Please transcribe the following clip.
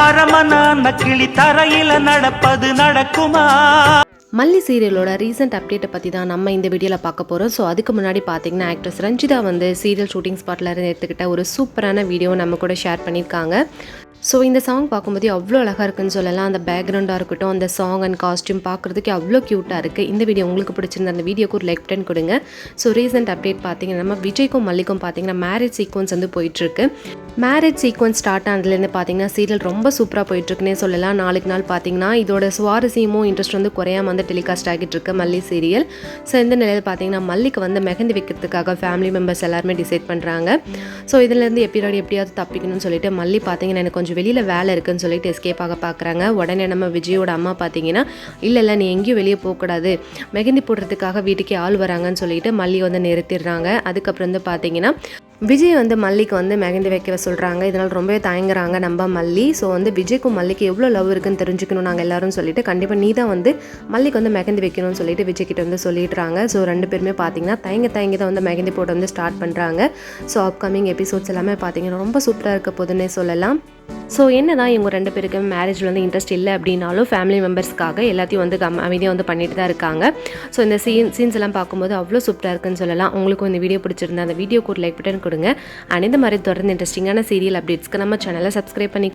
அரமனான கிளி தரையில நடப்பது நடக்குமா? மல்லி சீரியலோட ரீசெண்ட் அப்டேட்டை பற்றி தான் நம்ம இந்த வீடியோவில் பார்க்க போகிறோம் ஸோ அதுக்கு முன்னாடி பார்த்தீங்கன்னா ஆக்ட்ரஸ் ரஞ்சிதா வந்து சீரியல் ஷூட்டிங் ஸ்பாட்டில் இருந்து எடுத்துக்கிட்ட ஒரு சூப்பரான வீடியோ நம்ம கூட ஷேர் பண்ணியிருக்காங்க ஸோ இந்த சாங் பார்க்கும்போது அவ்வளோ அழகாக இருக்குன்னு சொல்லலாம். அந்த பேக்ரவுண்டாக இருக்கட்டும் அந்த சாங் அண்ட் காஸ்டியூம் பார்க்குறதுக்கு அவ்வளோ க்யூட்டாக இருக்குது இந்த வீடியோ உங்களுக்கு பிடிச்சிருந்த அந்த வீடியோக்கு ஒரு லைக் பட்டன் கொடுங்க. ஸோ ரீசெண்ட் அப்டேட் பார்த்தீங்கன்னா நம்ம விஜய்க்கும் மல்லிக்கும் பார்த்தீங்கன்னா மேரேஜ் சீக்வன்ஸ் வந்து போயிட்டுருக்கு. மேரேஜ் சீக்வன்ஸ் ஸ்டார்ட் ஆனதுலேருந்து பார்த்தீங்கன்னா சீரியல் ரொம்ப சூப்பராக போயிட்டுருக்குன்னே சொல்லலாம். நாளுக்கு நாள் பார்த்தீங்கன்னா இதோட சுவாரஸ்யமும் இன்ட்ரெஸ்ட் வந்து குறையாம வந்து டெலிகாஸ்ட் ஆகிட்டு இருக்கு மல்லி சீரியல் ஸோ இந்த நிலையில் பார்த்தீங்கன்னா மல்லிக்கு வந்து மெகந்தி வைக்கிறதுக்காக ஃபேமிலி மெம்பர்ஸ் எல்லாருமே டிசைட் பண்ணுறாங்க ஸோ இதுலேருந்து எப்படியாவது எப்படியாவது தப்பிக்கணும்னு சொல்லிட்டு மல்லி பார்த்தீங்கன்னா எனக்கு கொஞ்சம் வெளியில் வேலை இருக்குன்னு சொல்லிட்டு எஸ்கேப் ஆக பார்க்குறாங்க உடனே நம்ம விஜயோட அம்மா பார்த்தீங்கன்னா இல்லை இல்லை நீ எங்கேயும் வெளியே போகக்கூடாது. மெஹந்தி போடுறதுக்காக வீட்டுக்கே ஆள் வராங்கன்னு சொல்லிட்டு மல்லி வந்து நிறுத்திடுறாங்க. அதுக்கப்புறம் வந்து பார்த்தீங்கன்னா விஜய் வந்து மல்லிக்கு வந்து மெஹந்தி வைக்க சொல்கிறாங்க இதனால் ரொம்பவே தயங்குறாங்க. நம்ம மல்லி. ஸோ வந்து விஜய்க்கும் மல்லிக்கு எவ்வளோ லவ் இருக்குன்னு தெரிஞ்சுக்கணும் நாங்கள் எல்லாரும் சொல்லிட்டு கண்டிப்பாக நீ தான் வந்து மல்லிக்கு வந்து மெஹந்தி வைக்கணும்னு சொல்லிட்டு விஜய் கிட்ட வந்து சொல்லிடுறாங்க. ஸோ ரெண்டு பேருமே பார்த்தீங்கன்னா தயங்க தயங்கி தான் வந்து மெஹந்தி போட்டு வந்து ஸ்டார்ட் பண்ணுறாங்க ஸோ அப்கமிங் எபிசோட்ஸ் எல்லாமே பார்த்தீங்கன்னா ரொம்ப சூப்பராக இருக்க போதுன்னே சொல்லலாம். ஸோ என்ன தான் இவங்க ரெண்டு பேருக்கு மேரேஜில் வந்து இன்ட்ரெஸ்ட் இல்லை அப்படின்னாலும் ஃபேமிலி மெம்பர்ஸ்க்காக எல்லாத்தையும் வந்து கம் அமைதியாக வந்து பண்ணிட்டு தான் இருக்காங்க. ஸோ இந்த சீன் சீன்ஸ் எல்லாம் பார்க்கும்போது அவ்வளோ சூப்பராக இருக்குன்னு சொல்லலாம். உங்களுக்கும் இந்த வீடியோ பிடிச்சிருந்தா அந்த வீடியோக்கு ஒரு லைக் பட்டன் கொடுங்க. அண்ட் இந்த மாதிரி தொடர்ந்து இன்ட்ரெஸ்டிங்கான சீரியல் அப்டேட்ஸ்க்கு நம்ம சேனலை சப்ஸ்கிரைப் பண்ணி